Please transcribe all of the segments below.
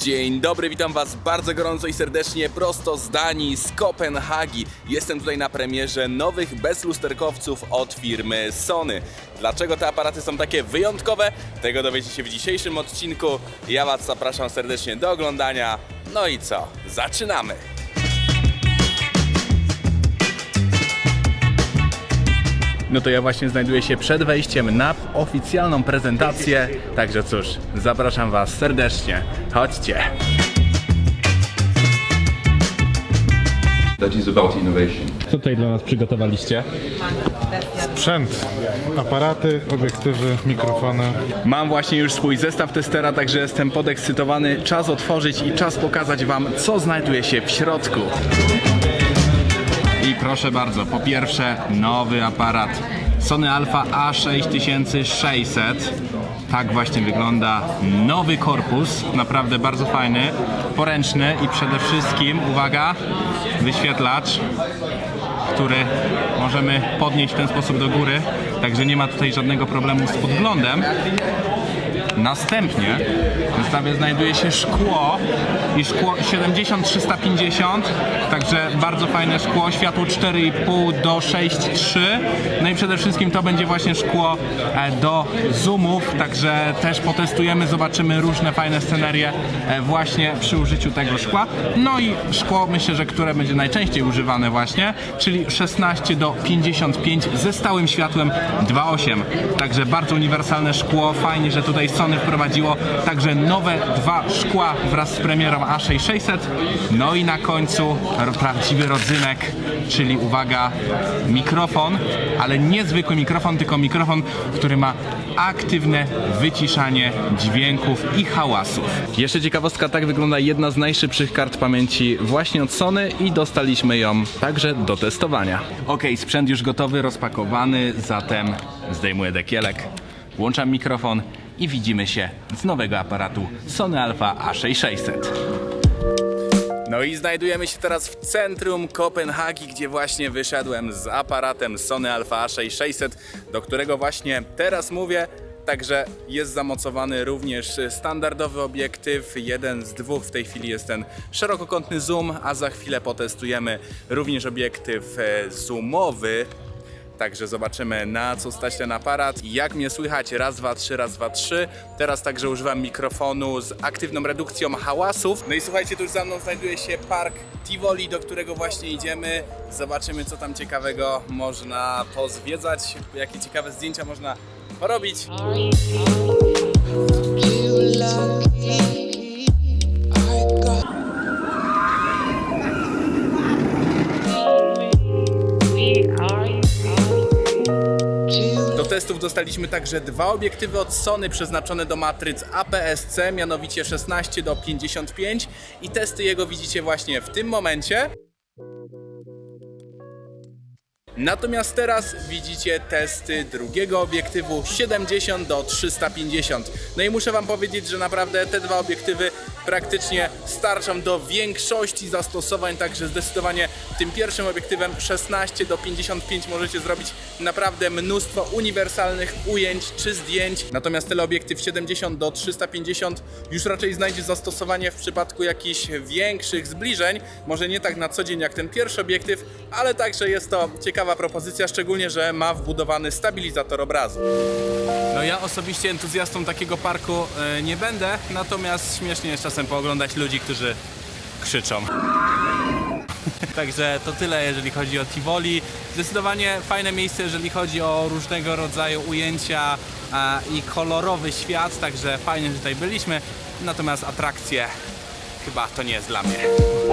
Dzień dobry, witam Was bardzo gorąco i serdecznie prosto z Danii, z Kopenhagi. Jestem tutaj na premierze nowych bezlusterkowców od firmy Sony. Dlaczego te aparaty są takie wyjątkowe? Tego dowiecie się w dzisiejszym odcinku. Ja Was zapraszam serdecznie do oglądania. No i co? Zaczynamy! No to ja właśnie znajduję się przed wejściem na oficjalną prezentację. Także cóż, zapraszam Was serdecznie. Chodźcie! that is about innovation. Co tutaj dla nas przygotowaliście? Sprzęt, aparaty, obiektywy, mikrofony. Mam właśnie już swój zestaw testera, także jestem podekscytowany. Czas otworzyć i czas pokazać Wam, co znajduje się w środku. I proszę bardzo, po pierwsze nowy aparat Sony Alpha A6600. Tak właśnie wygląda nowy korpus, naprawdę bardzo fajny, poręczny i przede wszystkim, uwaga, wyświetlacz, który możemy podnieść w ten sposób do góry, także nie ma tutaj żadnego problemu z podglądem. Następnie w zestawie znajduje się szkło i szkło 70-350, także bardzo fajne szkło, światło 4,5 do 6,3. No i przede wszystkim to będzie właśnie szkło e, do zoomów, także też potestujemy, zobaczymy różne fajne scenerie e, właśnie przy użyciu tego szkła. No i szkło myślę, że które będzie najczęściej używane właśnie, czyli 16 do 55 ze stałym światłem 2.8. Także bardzo uniwersalne szkło, fajnie, że tutaj Sony wprowadziło także nowe dwa szkła wraz z premierą A6600. No i na końcu prawdziwy rodzynek, czyli uwaga, mikrofon, ale nie zwykły mikrofon, tylko mikrofon, który ma aktywne wyciszanie dźwięków i hałasów. Jeszcze ciekawostka, tak wygląda jedna z najszybszych kart pamięci właśnie od Sony i dostaliśmy ją także do testowania. Ok, sprzęt już gotowy, rozpakowany, zatem zdejmuję dekielek, włączam mikrofon i widzimy się z nowego aparatu Sony Alpha A6600. No i znajdujemy się teraz w centrum Kopenhagi, gdzie właśnie wyszedłem z aparatem Sony Alpha A6600, do którego właśnie teraz mówię. Także jest zamocowany również standardowy obiektyw, jeden z dwóch w tej chwili jest ten szerokokątny zoom, a za chwilę potestujemy również obiektyw e, zoomowy, Także zobaczymy na co stać ten aparat jak mnie słychać. Raz, dwa, trzy, raz, dwa, trzy. Teraz także używam mikrofonu z aktywną redukcją hałasów. No i słuchajcie, tu już za mną znajduje się park Tivoli, do którego właśnie idziemy. Zobaczymy co tam ciekawego można pozwiedzać, jakie ciekawe zdjęcia można porobić. Dostaliśmy także dwa obiektywy od Sony przeznaczone do matryc APS-C, mianowicie 16 do 55 i testy jego widzicie właśnie w tym momencie. Natomiast teraz widzicie testy drugiego obiektywu 70 do 350. No i muszę Wam powiedzieć, że naprawdę te dwa obiektywy praktycznie starczą do większości zastosowań, także zdecydowanie tym pierwszym obiektywem 16 do 55 możecie zrobić naprawdę mnóstwo uniwersalnych ujęć czy zdjęć. Natomiast teleobiektyw 70 do 350 już raczej znajdzie zastosowanie w przypadku jakichś większych zbliżeń. Może nie tak na co dzień jak ten pierwszy obiektyw, ale także jest to ciekawa propozycja, szczególnie, że ma wbudowany stabilizator obrazu. No ja osobiście entuzjastą takiego parku e, nie będę, natomiast śmiesznie jest czasem pooglądać ludzi, którzy krzyczą. Także to tyle, jeżeli chodzi o Tivoli. Zdecydowanie fajne miejsce, jeżeli chodzi o różnego rodzaju ujęcia a, i kolorowy świat, także fajnie, że tutaj byliśmy. Natomiast atrakcje chyba to nie jest dla mnie.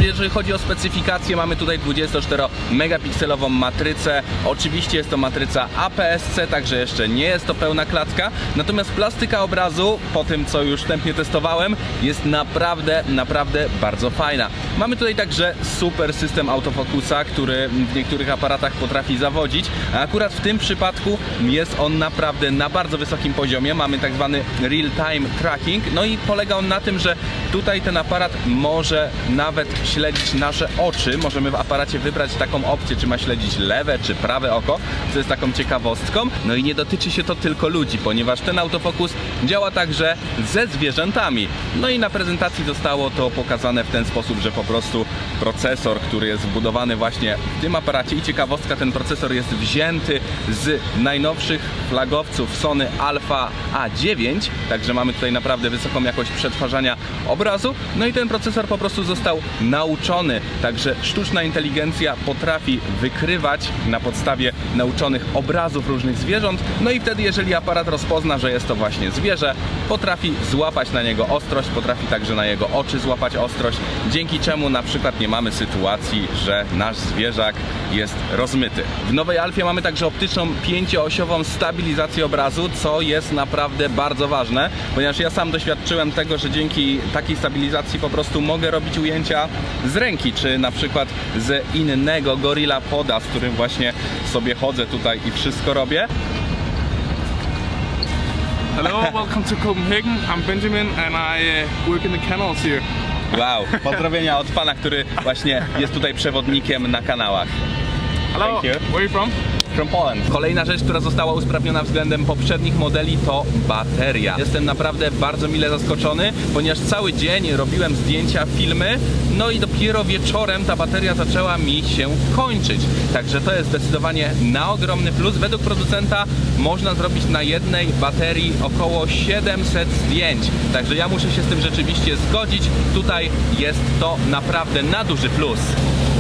Jeżeli chodzi o specyfikację, mamy tutaj 24 megapikselową matrycę. Oczywiście jest to matryca APS-C, także jeszcze nie jest to pełna klatka. Natomiast plastyka obrazu, po tym co już wstępnie testowałem, jest naprawdę, naprawdę bardzo fajna. Mamy tutaj także super system autofokusa, który w niektórych aparatach potrafi zawodzić, a akurat w tym przypadku jest on naprawdę na bardzo wysokim poziomie. Mamy tak zwany real-time tracking, no i polega on na tym, że tutaj ten aparat może nawet śledzić nasze oczy. Możemy w aparacie wybrać taką opcję, czy ma śledzić lewe czy prawe oko, co jest taką ciekawostką. No i nie dotyczy się to tylko ludzi, ponieważ ten autofokus działa także ze zwierzętami. No i na prezentacji zostało to pokazane w ten sposób, że po prostu procesor, który jest wbudowany właśnie w tym aparacie i ciekawostka, ten procesor jest wzięty z najnowszych flagowców Sony Alpha A9, także mamy tutaj naprawdę wysoką jakość przetwarzania obrazu. No i ten procesor po prostu został nauczony, także sztuczna inteligencja potrafi wykrywać na podstawie nauczonych obrazów różnych zwierząt. No i wtedy, jeżeli aparat rozpozna, że jest to właśnie zwierzę, potrafi złapać na niego ostrość, potrafi także na jego oczy złapać ostrość, dzięki czemu na przykład nie mamy sytuacji, że nasz zwierzak jest rozmyty. W nowej Alfie mamy także optyczną pięcioosiową stabilizację obrazu, co jest naprawdę bardzo ważne, ponieważ ja sam doświadczyłem tego, że dzięki takiej stabilizacji po prostu mogę robić ujęcia z ręki, czy na przykład z innego Gorilla Poda, z którym właśnie sobie chodzę tutaj i wszystko robię. Hello, welcome to Copenhagen. I'm Benjamin and I uh, work in the canals here. Wow, pozdrowienia od pana, który właśnie jest tutaj przewodnikiem na kanałach. Hello, Thank you. where are you from? From Poland. Kolejna rzecz, która została usprawniona względem poprzednich modeli to bateria. Jestem naprawdę bardzo mile zaskoczony, ponieważ cały dzień robiłem zdjęcia, filmy, no i dopiero wieczorem ta bateria zaczęła mi się kończyć. Także to jest zdecydowanie na ogromny plus. Według producenta można zrobić na jednej baterii około 700 zdjęć. Także ja muszę się z tym rzeczywiście zgodzić. Tutaj jest to naprawdę na duży plus.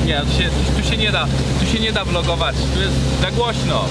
Nie, tu się, tu się nie da, tu się nie da vlogować, tu jest za głośno.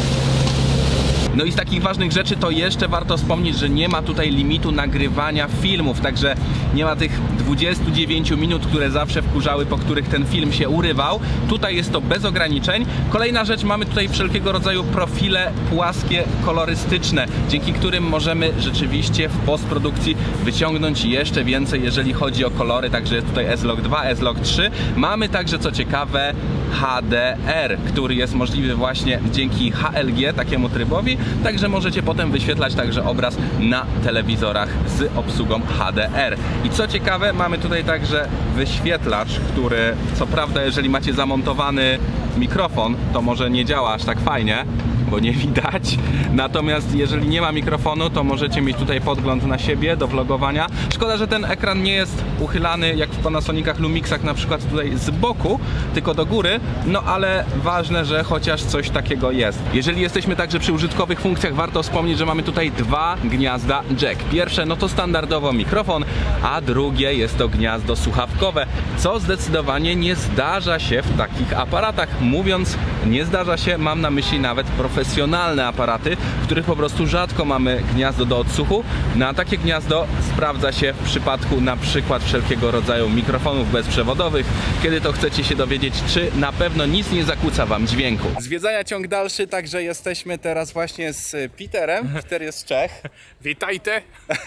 No i z takich ważnych rzeczy to jeszcze warto wspomnieć, że nie ma tutaj limitu nagrywania filmów, także nie ma tych 29 minut, które zawsze wkurzały, po których ten film się urywał. Tutaj jest to bez ograniczeń. Kolejna rzecz, mamy tutaj wszelkiego rodzaju profile płaskie, kolorystyczne, dzięki którym możemy rzeczywiście w postprodukcji wyciągnąć jeszcze więcej, jeżeli chodzi o kolory, także jest tutaj S-Log 2, S-Log 3. Mamy także, co ciekawe, HDR, który jest możliwy właśnie dzięki HLG, takiemu trybowi, także możecie potem wyświetlać także obraz na telewizorach z obsługą HDR. I co ciekawe, mamy tutaj także wyświetlacz, który co prawda, jeżeli macie zamontowany mikrofon, to może nie działa aż tak fajnie, bo nie widać. Natomiast jeżeli nie ma mikrofonu, to możecie mieć tutaj podgląd na siebie do vlogowania. Szkoda, że ten ekran nie jest uchylany jak w Panasonicach Lumixach na przykład tutaj z boku, tylko do góry, no ale ważne, że chociaż coś takiego jest. Jeżeli jesteśmy także przy użytkowych funkcjach, warto wspomnieć, że mamy tutaj dwa gniazda jack. Pierwsze no to standardowo mikrofon, a drugie jest to gniazdo słuchawkowe, co zdecydowanie nie zdarza się w takich aparatach. Mówiąc nie zdarza się, mam na myśli nawet profesjonalne aparaty, w których po prostu rzadko mamy gniazdo do odsłuchu. No a takie gniazdo sprawdza się w przypadku na przykład wszelkiego rodzaju mikrofonów bezprzewodowych, kiedy to chcecie się dowiedzieć, czy na pewno nic nie zakłóca Wam dźwięku. Zwiedzania ciąg dalszy, także jesteśmy teraz właśnie z Peterem. Peter jest z Czech. Witajte.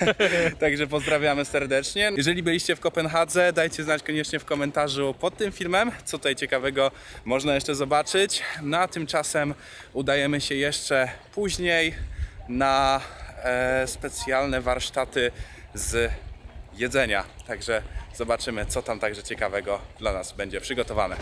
Także pozdrawiamy serdecznie. Jeżeli byliście w Kopenhadze, dajcie znać koniecznie w komentarzu pod tym filmem, co tutaj ciekawego można jeszcze zobaczyć. No a tymczasem udajemy się jeszcze później na e, specjalne warsztaty z jedzenia. Także zobaczymy, co tam także ciekawego dla nas będzie przygotowane.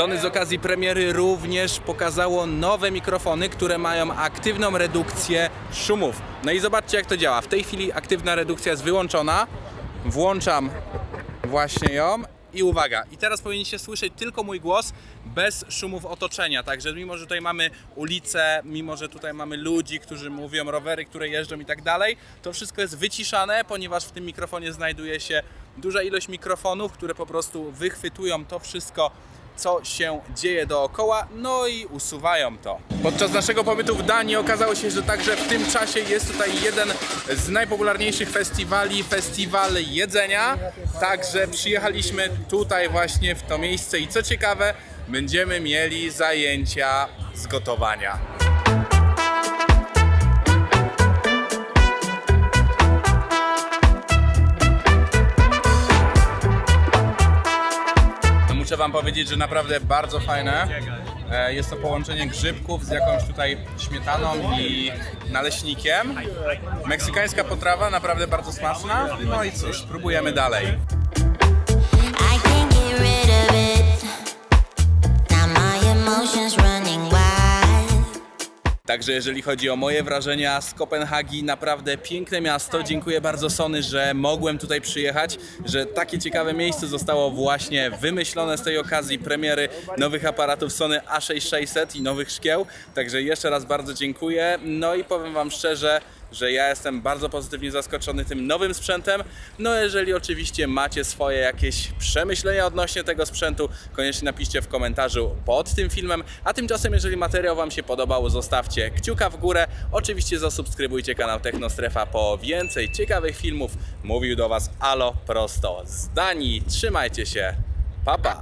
Sony z okazji premiery również pokazało nowe mikrofony, które mają aktywną redukcję szumów. No i zobaczcie jak to działa. W tej chwili aktywna redukcja jest wyłączona. Włączam właśnie ją i uwaga. I teraz powinniście słyszeć tylko mój głos bez szumów otoczenia. Także mimo, że tutaj mamy ulicę, mimo, że tutaj mamy ludzi, którzy mówią, rowery, które jeżdżą i tak dalej, to wszystko jest wyciszane, ponieważ w tym mikrofonie znajduje się duża ilość mikrofonów, które po prostu wychwytują to wszystko, co się dzieje dookoła, no i usuwają to. Podczas naszego pobytu w Danii okazało się, że także w tym czasie jest tutaj jeden z najpopularniejszych festiwali, festiwal jedzenia. Także przyjechaliśmy tutaj właśnie w to miejsce i co ciekawe, będziemy mieli zajęcia z gotowania. Wam powiedzieć, że naprawdę bardzo fajne. E, Jest to połączenie grzybków z jakąś tutaj śmietaną i naleśnikiem. Meksykańska potrawa, naprawdę bardzo smaczna. No i cóż, próbujemy dalej. I can't get rid of it. Now my emotions running. Także jeżeli chodzi o moje wrażenia z Kopenhagi, naprawdę piękne miasto. Dziękuję bardzo Sony, że mogłem tutaj przyjechać, że takie ciekawe miejsce zostało właśnie wymyślone z tej okazji premiery nowych aparatów Sony A6600 i nowych szkieł. Także jeszcze raz bardzo dziękuję. No i powiem Wam szczerze, że ja jestem bardzo pozytywnie zaskoczony tym nowym sprzętem. No jeżeli oczywiście macie swoje jakieś przemyślenia odnośnie tego sprzętu, koniecznie napiszcie w komentarzu pod tym filmem. A tymczasem jeżeli materiał Wam się podobał, zostawcie kciuka w górę. Oczywiście zasubskrybujcie kanał Technostrefa po więcej ciekawych filmów. Mówił do Was Alo prosto z Danii. Trzymajcie się. Pa pa!